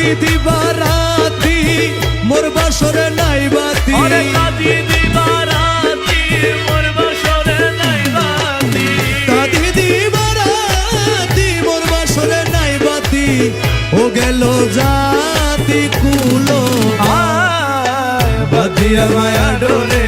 কাঁদি দিবা রাতি মোর বাসরে নাই বাতি। অরে কাঁদি দিবা রাতি, মোর বাসরে নাই বাতি। কাঁদি দিবা রাতি মোর বাসরে নাই বাতি। ও গেল জাতি কুলো। বাঁধিয়া মায়া ডোরে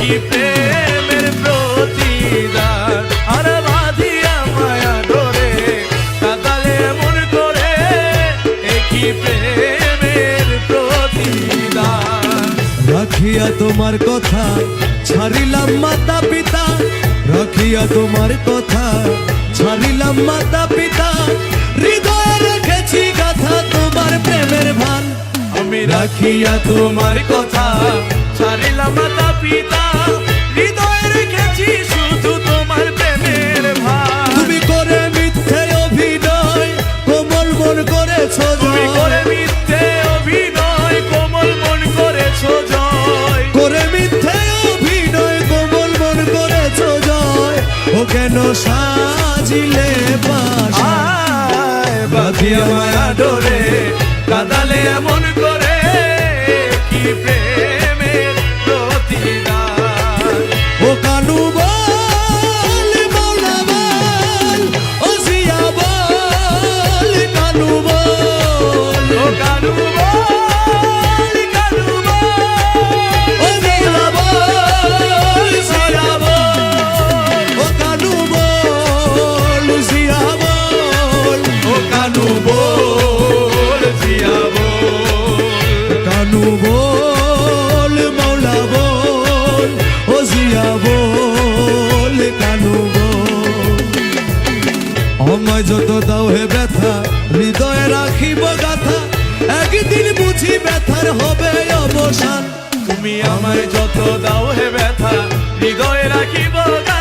একই প্রেমের প্রতিদান? আর বাঁধিয়া মায়া ডোরে কাদালে মন করে একই প্রেমের প্রতিদান? রাখিয়া তোমার কথা ছাড়িলাম মাতা পিতা। রাখিয়া তোমার কথা ছাড়িলাম মাতা পিতা। হৃদয়ে রেখেছি কথা তোমার প্রেমের ভান। আমি রাখিয়া তোমার কথা ছাড়িলাম মাতা পিতা। বাঁধিয়া মায়া ডোরে কাদালে এমন করে কি প্রেমের প্রতিদান? ও কানু বল মৌলা বল ও জিয়া বল কানু বল। ও কানু বল, বল, জিয়া বল। কানু বল মৌলা বল ও জিয়া বল কানু বল। আমায় যত দাও হে ব্যথা হৃদয়ে রাখিব গাথা একদিন বুঝি ব্যথার হবে অবসান। তুমি আমায় যত দাও হে ব্যথা হৃদয়ে রাখিব গাথা।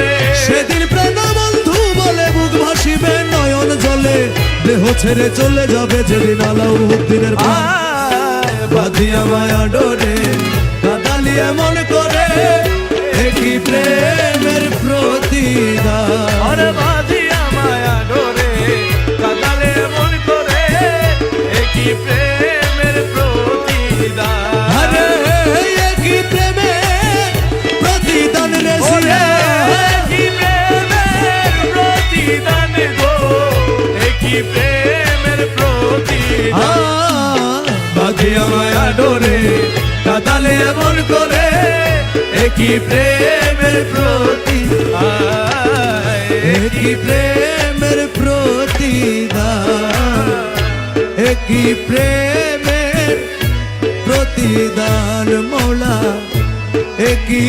জলে সেদিন প্রেম বন্ধু বলে বুক ভাসিবে নয়ন জলে। দেহ ছেড়ে চলে যাবে যেদিন আলাউদ্দিনের বাঁধিয়া মায়া ডোরে কাদালিয়ে মন করে। একই প্রেমের প্রতিদান। কাদালে এমন করে একই প্রেমের প্রতি একই প্রেমের প্রতি একই প্রেমের প্রতিদান মৌলা? একই